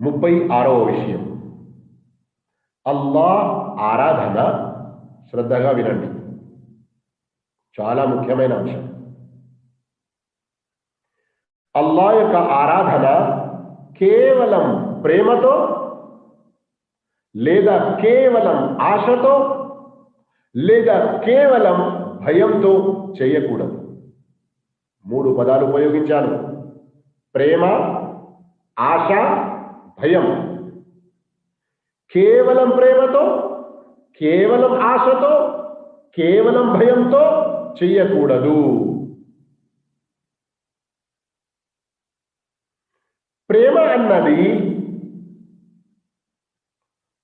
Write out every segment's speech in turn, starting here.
ముప్పై ఆరవ విషయం. అల్లా ఆరాధన శ్రద్ధగా వినండి. చాలా ముఖ్యమైన అంశం. అల్లా యొక్క ఆరాధన కేవలం ప్రేమతో లేదా కేవలం ఆశతో లేదా కేవలం భయంతో చేయకూడదు. మూడు పదాలు ఉపయోగించాను. ప్రేమ ఆశ భయం. కేవలం ప్రేమతో కేవలం ఆశతో కేవలం భయంతో చెయ్యకూడదు. ప్రేమ అన్నది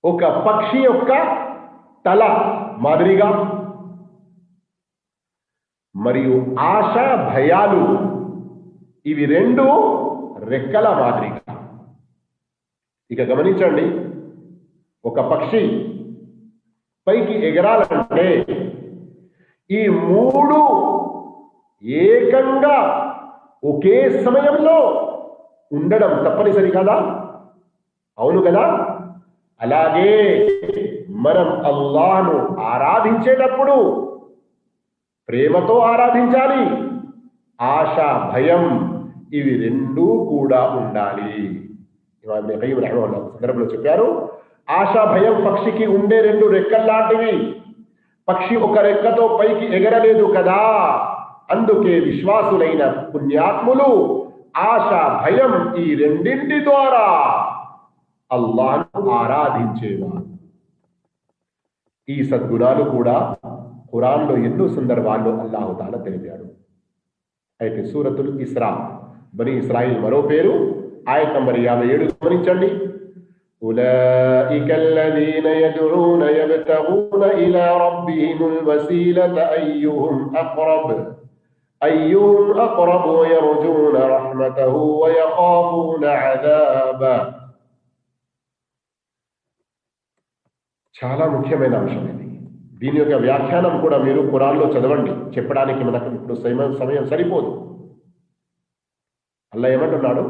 ఒక పక్షి యొక్క తల మాదిరిగా మరియు ఆశ భయాలు ఇవి రెండు రెక్కల మాదిరిగా. ఇక గమనించండి ఒక పక్షి పైకి ఎగరాలంటే ఈ మూడు ఏకంగా ఒకే సమయంలో ఉండడం తప్పనిసరి కదా? అవును కదా? అలాగే మనం అల్లాహను ఆరాధించేటప్పుడు ప్రేమతో ఆరాధించాలి. ఆశ భయం ఇవి రెండూ కూడా ఉండాలి. ఇవాళ ఖయ్యీం రహమహుల్లాహ్ సందర్భంలో చెప్పారు. ఆశ భయం పక్షికి ఉండే రెండు రెక్కల్లాంటివి. పక్షి ఒక రెక్కతో పైకి ఎగరలేదు కదా. అందుకే విశ్వాసులైన పుణ్యాత్ములు ఆశ భయం ఈ రెండింటి ద్వారా అల్లాను ఆరాధించేవారు. ఈ సద్గుణాలు కూడా ఖురాన్లో ఎన్నో సందర్భాల్లో అల్లాహుతాల తెలిపాడు. అయితే సూరతుల్ ఇస్రా బని ఇస్రాయిల్ మరో పేరు. ఆయత నంబర్ యాభై ఏడు గమనించండి أولئك الذين يدعون يبتغون إلى ربهم الوسيلة أيهم أقرب أيهم أقرب ويرجون رحمته ويخافون عذابه చాలా ముఖ్యమైన అంశం ఇది దీని యొక్క వ్యాఖ్యానం కూడా మీరు ఖురాన్లో చదవండి చెప్పడానికి మనకు ఇప్పుడు సమయం సమయం సరిపోదు అల్లా ఏమంటున్నాడు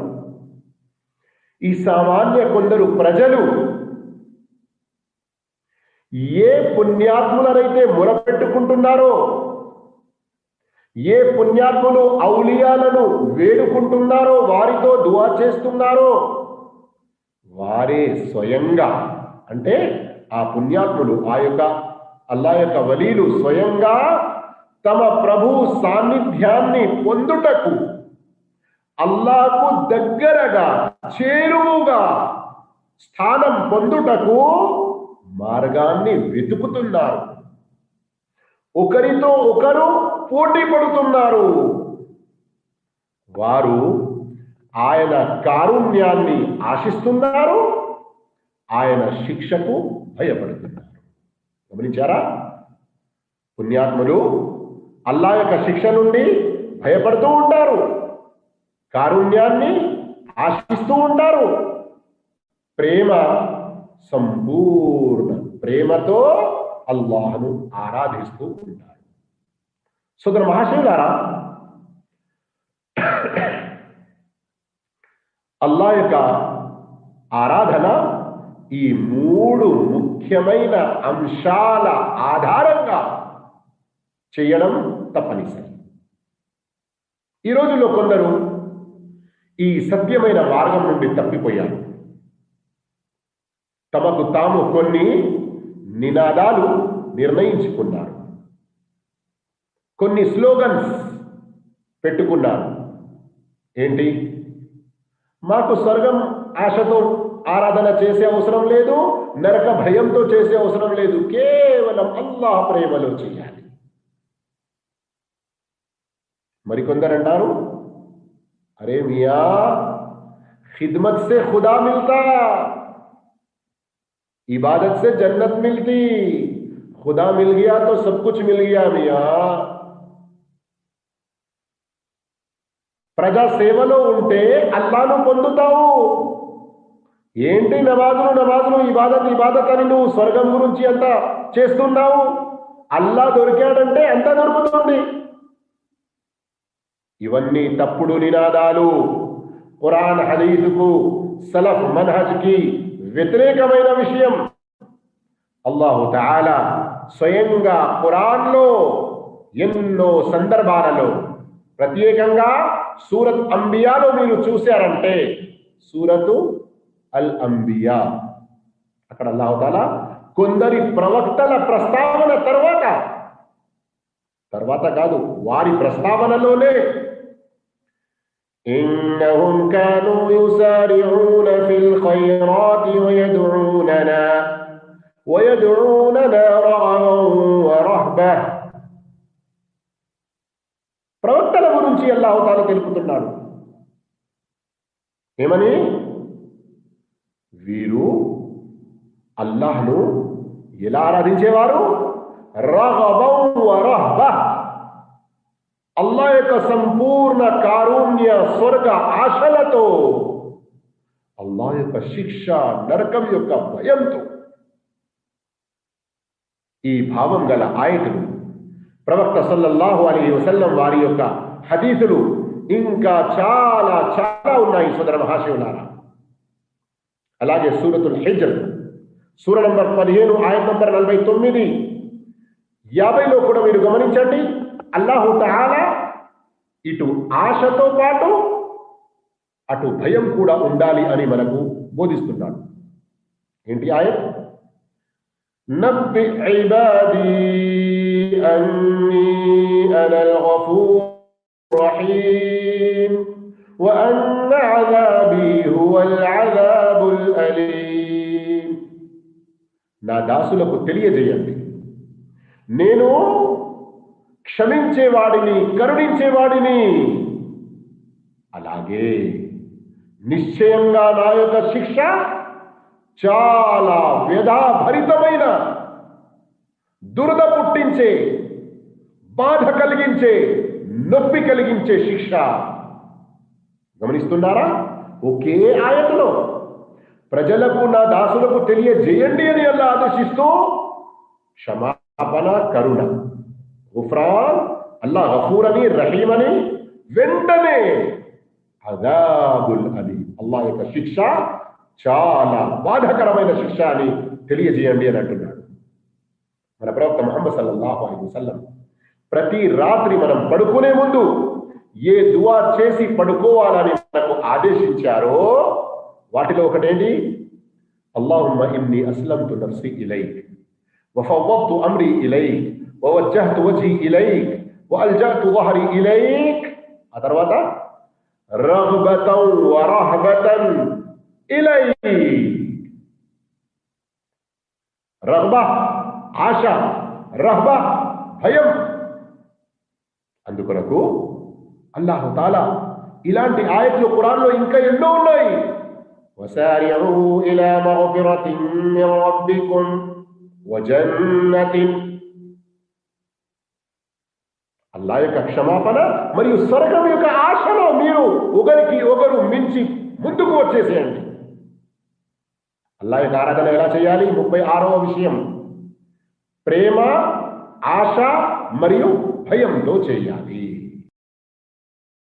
ఈ సామాన్య కొందరు ప్రజలు ఏ పుణ్యాత్ములనైతే మొరపెట్టుకుంటున్నారో ఏ పుణ్యాత్ములు ఔలియాలను వేడుకుంటున్నారో వారితో దువా చేస్తున్నారో వారే స్వయంగా అంటే ఆ పుణ్యాత్ములు ఆ యొక్క అల్లా యొక్క వలీలు స్వయంగా తమ ప్రభు సాన్నిధ్యాన్ని పొందుటకు అల్లాకు దగ్గరగా చేరువుగా స్థానం పొందుటకు మార్గాన్ని వెతుకుతున్నారు. ఒకరితో ఒకరు పోటీ పడుతున్నారు. వారు ఆయన కారుణ్యాన్ని ఆశిస్తున్నారు. ఆయన శిక్షకు భయపడుతున్నారు. గమనించారా? పుణ్యాత్ములు అల్లా యొక్క శిక్ష నుండి భయపడుతూ ఉంటారు. కారుణ్యాన్ని ఆశిస్తూ ఉంటారు. ప్రేమ సంపూర్ణ ప్రేమతో అల్లాహను ఆరాధిస్తూ ఉంటారు. సోదర మహాశివు గారా అల్లా యొక్క ఆరాధన ఈ మూడు ముఖ్యమైన అంశాల ఆధారంగా చేయడం తప్పనిసరి. ఈ రోజుల్లో కొందరు ఈ సత్యమైన మార్గం నుండి తప్పిపోయారు. తమకు తాము కొన్ని నినాదాలు నిర్ణయించుకున్నారు. కొన్ని స్లోగన్స్ పెట్టుకున్నారు. ఏంటి? మాకు స్వర్గం ఆశతో ఆరాధన చేసే అవసరం లేదు నరక భయంతో చేసే అవసరం లేదు కేవలం అల్లాహ్ ప్రేమలో చేయాలి. మరికొందరు అంటారు అరే మియా खिदमत से खुदा मिलता इबादत से जन्नत मिलती खुदा मिल गया तो सब कुछ मिल गया मिया ప్రజా సేవలో ఉంటే అల్లాను పొందుతావు ఏంటి నమాజులు నమాజులు ఇబాదత్ ఇబాదత్ అని నువ్వు స్వర్గం గురించి అంతా చేస్తున్నావు అల్లా దొరికాడంటే అంతా దొరుకుతుంది ఇవన్నీ తప్పుడు నినాదాలు. ఖురాన్ హదీసుకు సలఫ్ మన్హజ్కి వ్యతిరేకమైన విషయం. అల్లాహు తాలా స్వయంగా ఖురాన్లో ఎన్నో సందర్భాలలో ప్రత్యేకంగా సూరత్ అంబియాలో మీరు చూశారంటే సూరతు అల్ అంబియా. అక్కడ అల్లాహుతాలా కొందరి ప్రవక్తల ప్రస్తావన తర్వాత తర్వాత కాదు వారి ప్రస్తావనలోనే إنهم كانوا يسارعون في الخيرات ويدعوننا ويدعوننا رغبا ورهبة ప్రవక్తల గురించి అల్లాహుతాల తెలుపుతున్నాడు ఏమని వీరు అల్లాహ్ను ఎలా ఆరాధించేవారు రగబం వరహబ అల్లా యొక్క సంపూర్ణ కారుణ్య స్వర్గ ఆశలతో అల్లా యొక్క శిక్ష నరకం యొక్క భయంతో. ఈ భావం గల ఆయతులు ప్రవక్త సల్లల్లాహు అలీ వసల్లం వారి యొక్క హదీసులు ఇంకా చాలా చాలా ఉన్నాయి సుందర మహాశివులారా. అలాగే సూరతుల్ హిజ్ర్ సూర నంబర్ పదిహేను ఆయన నంబర్ నలభై తొమ్మిది. యాభైలో కూడా మీరు గమనించండి. అల్లాహు తహాలా ఇటు ఆశతో పాటు అటు భయం కూడా ఉండాలి అని మనకు బోధిస్తున్నాడు ఏంటి ఆయత్ نبئ عبادي أني أنا الغفور الرحيم وأن عذابي هو العذاب الأليم నా దాసులకు తెలియజేయండి నేను క్షమించేవాడిని కరుణించేవాడిని. అలాగే నిశ్చయంగా నా యొక్క శిక్ష చాలా వ్యధాభరితమైన దురద పుట్టించే బాధ కలిగించే నొప్పి కలిగించే శిక్ష. గమనిస్తున్నారా? ఒకే ఆయతలో ప్రజలకు నా దాసులకు తెలియజేయండి అని అలా ఆదేశిస్తూ క్షమాపణ కరుణ. గుఫ్రాన్ అల్లా గఫూర్ అని రహీమ్ అని వెంటనే అజాబుల్ అని అల్లా యొక్క శిక్ష చాలా బాధకరమైన శిక్ష అని తెలియజేయండి అని అంటున్నాడు. మన ప్రవక్త ముహమ్మద్ సల్లల్లాహు అలీ వసల్లం ప్రతి రాత్రి మనం పడుకునే ముందు ఏ దువా చేసి పడుకోవాలని మనకు ఆదేశించారో వాటిలో ఒకటేంటి? అల్లాహుమ్మ ఇమ్ని అస్లంతు నఫ్సి ఇలైక్ వఫవ్వత్తు అమ్రి ఇలైక్ ووجهت وجهي إليك وألجأت ظهري إليك أتروات رغبة ورهبة إليك رغبة عشاء رهبة భయం అందుకొరకు అల్లాహు తాలా ఇలాంటి ఆయత్లు ఖురాన్లో ఇంకా ఎన్నో ఉన్నాయి وسارعوا إلى مغفرة من ربكم وجنة అల్లా యొక్క క్షమాపణ మరియు స్వర్గం యొక్క ఆశలో మీరు ఒకరికి ఒకరు మించి ముందుకు వచ్చేసేయండి. అల్లా యొక్క ఆరాధన ఎలా చేయాలి? ముప్పై ఆరవ విషయం. ప్రేమ ఆశ మరియు భయంతో చేయాలి.